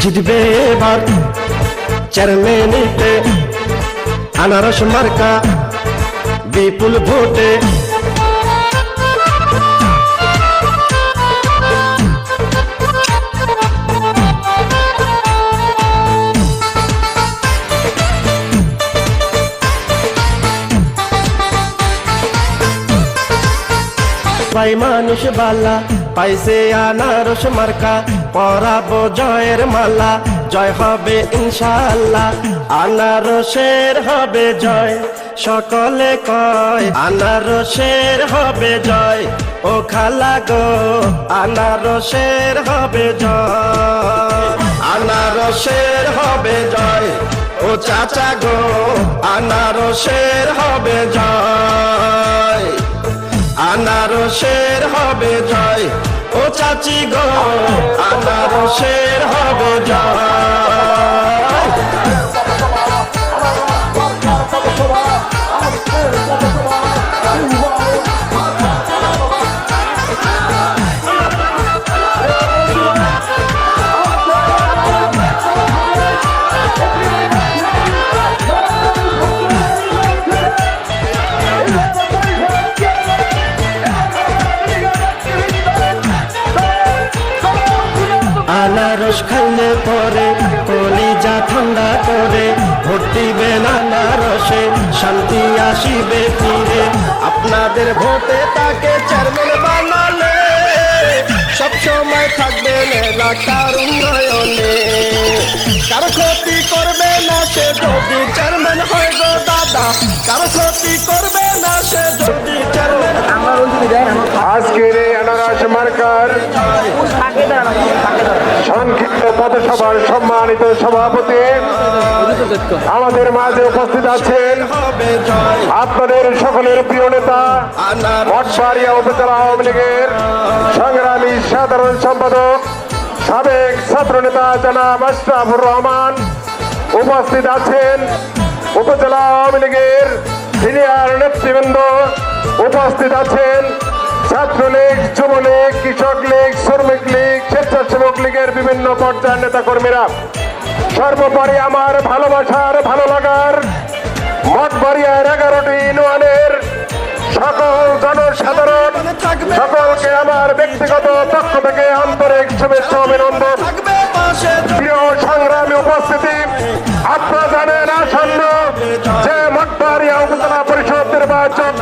জিতবে এবার চেয়ারম্যানিতে আনারস মার্কা বিপুল ভোটে। পাই মানুষ বালা পাইছে আনারস মার্কা। পরাবো জয়ের মালা, জয় হবে ইনশাআল্লাহ। আনারসের হবে জয়, সকলে কয় আনারসের হবে জয়। ও খালা গো, আনারসের হবে জয়। আনারসের হবে জয়, ও চাচা গো, আনারসের হবে জয়। আনারসের হবে জয় ও চাচি গো আনারসের হবে জয়। ভোটে তাকে চেয়ারম্যান বানালে সবসময় থাকবেন এলাকার উন্নয়নে। কারও ক্ষতি করবে না সে যদি চেয়ারম্যান হয় গো দাদা। কারও ক্ষতি করবে না সে যদি আজকের এই মার্কার সংক্ষিপ্ত পথসভার সম্মানিত সভাপতি আমাদের মাঝে উপস্থিত আছেন আপনাদের সকলের প্রিয় নেতা মঠবাড়িয়া উপজেলা আওয়ামী লীগের সংগ্রামী সাধারণ সম্পাদক সাবেক ছাত্র নেতা জনাব আশরাফুর রহমান উপস্থিত আছেন উপজেলা আওয়ামী লীগের সিনিয়র নেতৃবৃন্দ উপস্থিত আছেন ছাত্রলীগ, যুবলীগ, কৃষক লীগ, শ্রমিক লীগ, স্বেচ্ছাসেবক লীগের বিভিন্ন পর্যায়ের নেতা কর্মীরা সর্বোপরি আমার ভালোবাসার, ভালো লাগার মঠবাড়িয়ার এগারোটি ইউনিয়নের সকল জনসাধারণ সকলকে আমার ব্যক্তিগত পক্ষ থেকে আন্তরিক শুভেচ্ছা অভিনন্দন। প্রিয় সংগ্রামী উপস্থিতি আপনারা জানেন আসন্ন যে মঠবাড়িয়া উপজেলা পরিষদ নির্বাচন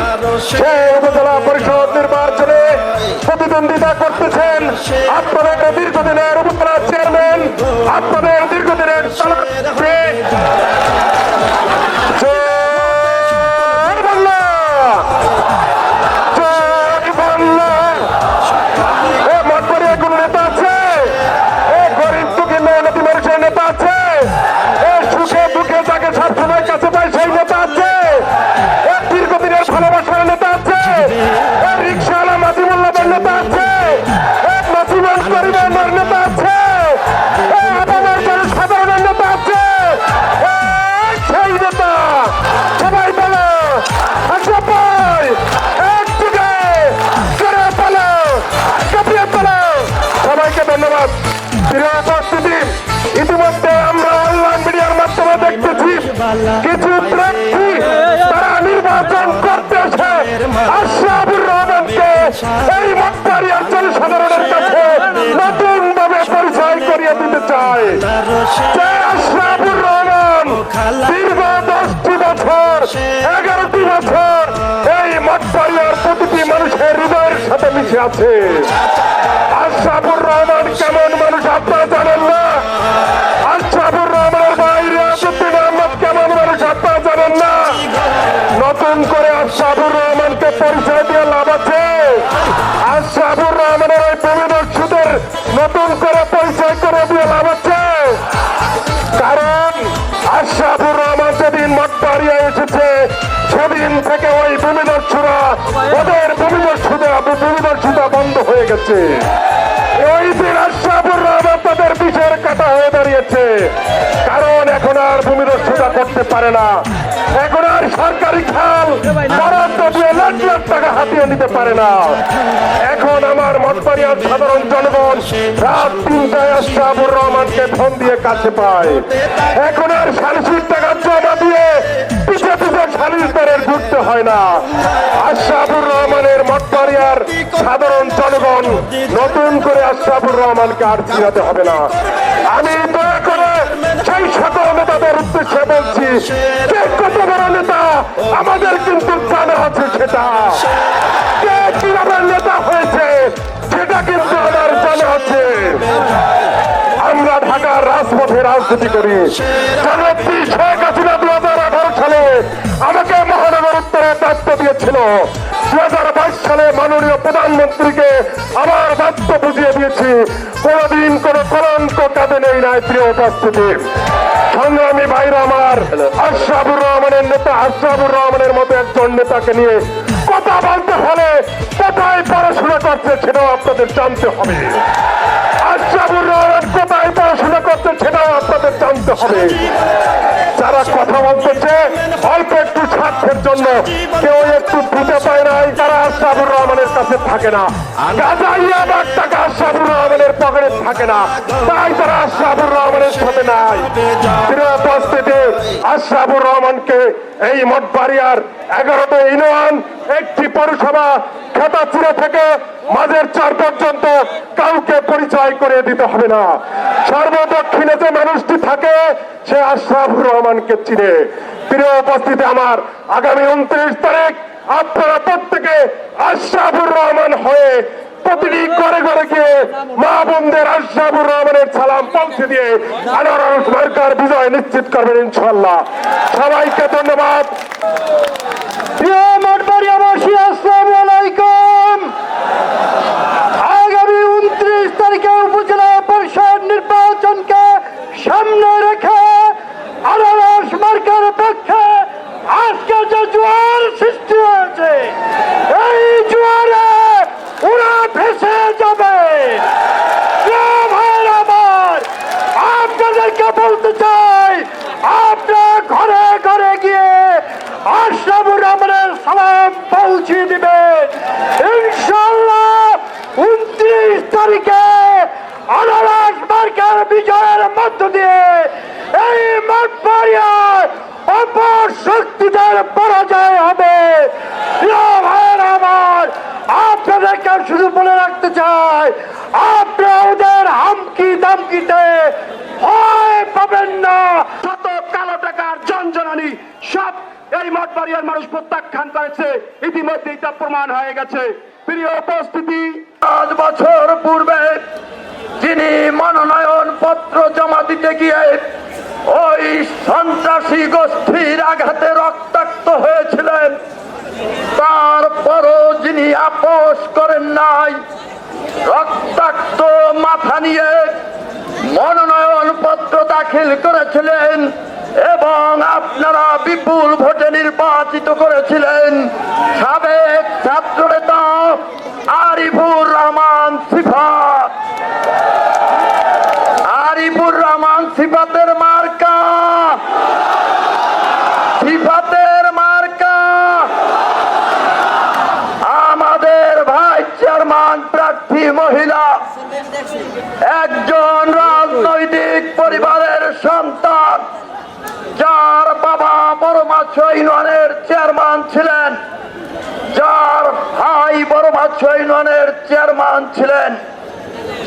সেই উপজেলা পরিষদ নির্বাচনে প্রতিদ্বন্দ্বিতা করতেছেন আপনাদের দীর্ঘদিনের উপজেলা চেয়ারম্যান আপনাদের দিতে চায় যে আশরাফুর রহমান মানুষের হৃদয়ের সাথে মিশে আছে। আশরাফুর রহমান কেমন মানুষ আপনারা হয়ে গেছে ওই দিন আশরাফুর রহমান তাদের বিষের কাটা হয়ে দাঁড়িয়েছে। কারণ এখন আর ভূমিদর্শিতা করতে পারে না। এখন আর সরকারি খাল, বরাদ্দ দিয়ে লাখ লাখ টাকা হাতিয়ে নিতে পারে না। এখন আমার মঠবাড়িয়ার সাধারণ জনগণ রাত তিনটায় আশরাফুর রহমানকে ফোন দিয়ে কাছে পায়। এখন আর সালিশির টাকা জমা দিয়ে পিছে সালিশদারের হয় না আশরাফুর রহমানের মঠবাড়িয়ার সাধারণ জনগণ নতুন করে আশরাফুর রহমানকে আর চিনাতে হবে না আমি দয়া করে সেই সকল নেতাদের উদ্দেশ্যে বলছি কে কত বড় নেতা আমাদের কিন্তু জানা আছে সেটা কে কীভাবে নেতা হয়েছে সেটা কিন্তু আমার জানা আছে আমরা ঢাকার রাজপথে রাজনীতি করি জনপ্রি মাননীয় প্রধানমন্ত্রীকে আমার দায়িত্ব বুঝিয়ে দিয়েছি। কোনদিন কোন কলঙ্ক কাঁদে নেই নাই প্রিয় উপস্থিতি। সংগ্রামী ভাইরা আমার, আশরাফুর রহমানের নেতা, আশরাফুর রহমানের মতো একজন নেতাকে নিয়ে কথা বলতে হলে কোথায় পড়াশোনা করছে সেটাও আপনাদের জানতে হবে। আশরাফুর রহমান কোথায় পড়াশোনা করছে সেটাও আপনাদের জানতে হবে। যারা কথা বলতেছে, অল্প একটু জন্য কেউ একটু বুঝে পায় নাই তারা আশরাফুর রহমানের কাছে থাকে না। রহমানের পকেটে থাকে না। তাই তারা আশরাফুর রহমানের সাথে নাই। উপস্থিতি আশরাফুর রহমানকে এই মঠবাড়িয়ার এগারোটা ইউনিয়ন, একটি পৌরসভা খেতাচিরা থেকে মাঝের চার পর্যন্ত কাউকে পরিচয় করে দিতে হবে না। সর্বদক্ষিণে যে মানুষটি থাকে, সে আশরাফুর রহমানকে চিনে। প্রিয় উপস্থিতি আমার আগামী উনত্রিশ তারিখ আপনারা প্রত্যেকে আশরাফুর রহমান হয়ে প্রতিটি ঘরে ঘরে গিয়ে মা বোনদের আশরাফুর রহমানের সালাম পৌঁছে দিয়ে আনারস মার্কার বিজয় নিশ্চিত করবেন ইনশাল্লাহ সবাইকে ধন্যবাদ। উনত্রিশ তারিখে পরিষদ নির্বাচনকে সামনে রেখে আনারস আজকে যে জোয়ার সৃষ্টি হয়েছে এই জোয়ারে ওরা ভেসে যাবে প্রিয় ভাইয়ের আমার আপনাদেরকে বলতে চাই আপনার ঘরে ঘরে গিয়ে আশরাফুর রহমানের সালাম পৌঁছে দিবেন ইনশাল্লাহ উনত্রিশ তারিখে আনারস মার্কার বিজয়ের মধ্য দিয়ে এই মঠবাড়িয়ার অপর শক্তিদের পরাজয় হবে। আমার, আপনাদেরকে শুধু বলে রাখতে চাই, আপনারা ওদের হামকি দামকিতে ভয় পাবেন না। শত কালো টাকার জঞ্জনানি সব এই মানুষ প্রত্যাখ্যান করেছে, ইতিমধ্যেই তা প্রমাণ হয়ে গেছে। প্রিয় উপস্থিতি, পাঁচ বছর পূর্বে যিনি মনোনয়ন পত্র জমা দিতে গিয়ে ওই সন্ত্রাসী গোষ্ঠীর আঘাতে রক্তাক্ত হয়েছিলেন। তারপরও যিনি আপোষ করেন নাই, রক্তাক্ত মাথা নিয়ে মনোনয়ন পত্র দাখিল করেছিলেন এবং আপনারা বিপুল ভোটে নির্বাচিত করেছিলেন সাবেক ছাত্র নেতা আরিফুর রহমান সিফাত আরিফুর রহমান সিফাতের মার্কা সিফাতের মার্কা আমাদের ভাই চেয়ারম্যান প্রার্থী মহিলা একজন রাজনৈতিক পরিবারের সন্তান যার বাবা বড় মাছ ইউনিয়নের চেয়ারম্যান ছিলেন যার ভাই চেয়ারম্যান ছিলেন।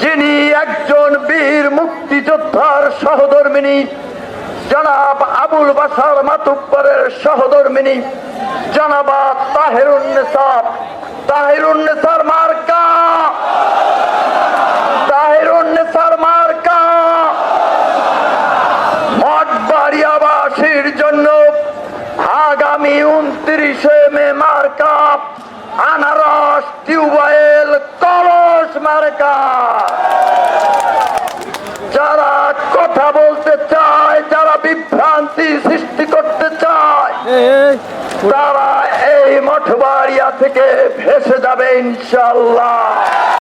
যিনি একজন বীর মুক্তিযোদ্ধার সহধর্মিনী, জনাব আবুল বাসার মাতুব্বরের সহধর্মিনী, জনাবা তাহেরুন্নেসার তাহেরুন্নেসার মার্কা! যাবে ইনশাল্লাহ